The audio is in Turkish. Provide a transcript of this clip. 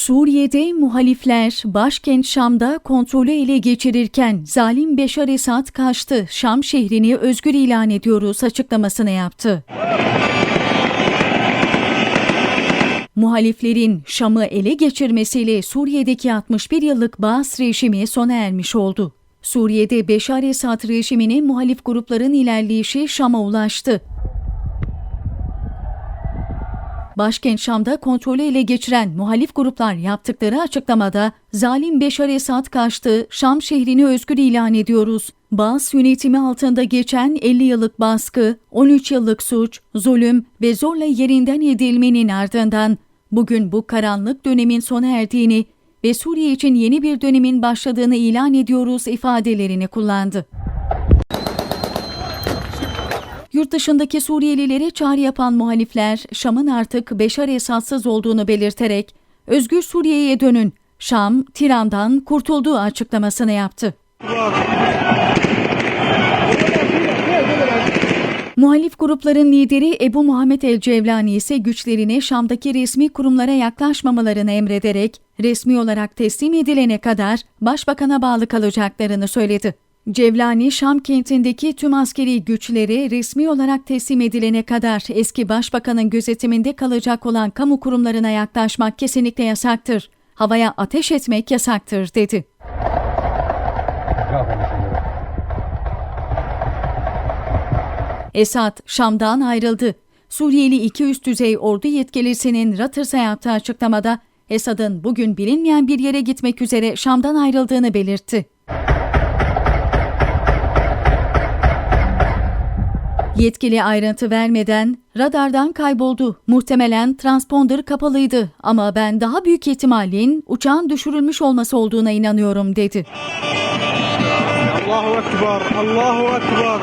Suriye'de muhalifler başkent Şam'da kontrolü ele geçirirken zalim Beşar Esad kaçtı. Şam şehrini özgür ilan ediyoruz açıklamasını yaptı. Muhaliflerin Şam'ı ele geçirmesiyle Suriye'deki 61 yıllık Baas rejimi sona ermiş oldu. Suriye'de Beşar Esad rejiminin muhalif grupların ilerleyişi Şam'a ulaştı. Başkent Şam'da kontrolü ele geçiren muhalif gruplar yaptıkları açıklamada zalim Beşar Esad kaçtı, Şam şehrini özgür ilan ediyoruz. Baas yönetimi altında geçen 50 yıllık baskı, 13 yıllık suç, zulüm ve zorla yerinden edilmenin ardından bugün bu karanlık dönemin sona erdiğini ve Suriye için yeni bir dönemin başladığını ilan ediyoruz ifadelerini kullandı. Yurt dışındaki Suriyelilere çağrı yapan muhalifler Şam'ın artık Beşar Esad'sız olduğunu belirterek Özgür Suriye'ye dönün, Şam, Tiran'dan kurtulduğu açıklamasını yaptı. Muhalif grupların lideri Ebu Muhammed El Cevlani ise güçlerini Şam'daki resmi kurumlara yaklaşmamalarını emrederek resmi olarak teslim edilene kadar başbakana bağlı kalacaklarını söyledi. Cevlani, Şam kentindeki tüm askeri güçleri resmi olarak teslim edilene kadar eski başbakanın gözetiminde kalacak olan kamu kurumlarına yaklaşmak kesinlikle yasaktır. Havaya ateş etmek yasaktır dedi. Esad, Şam'dan ayrıldı. Suriyeli iki üst düzey ordu yetkilisinin Reuters'a yaptığı açıklamada Esad'ın bugün bilinmeyen bir yere gitmek üzere Şam'dan ayrıldığını belirtti. Yetkili ayrıntı vermeden radardan kayboldu. Muhtemelen transponder kapalıydı ama ben daha büyük ihtimalin uçağın düşürülmüş olması olduğuna inanıyorum dedi. Allahu Ekber, Allahu Ekber.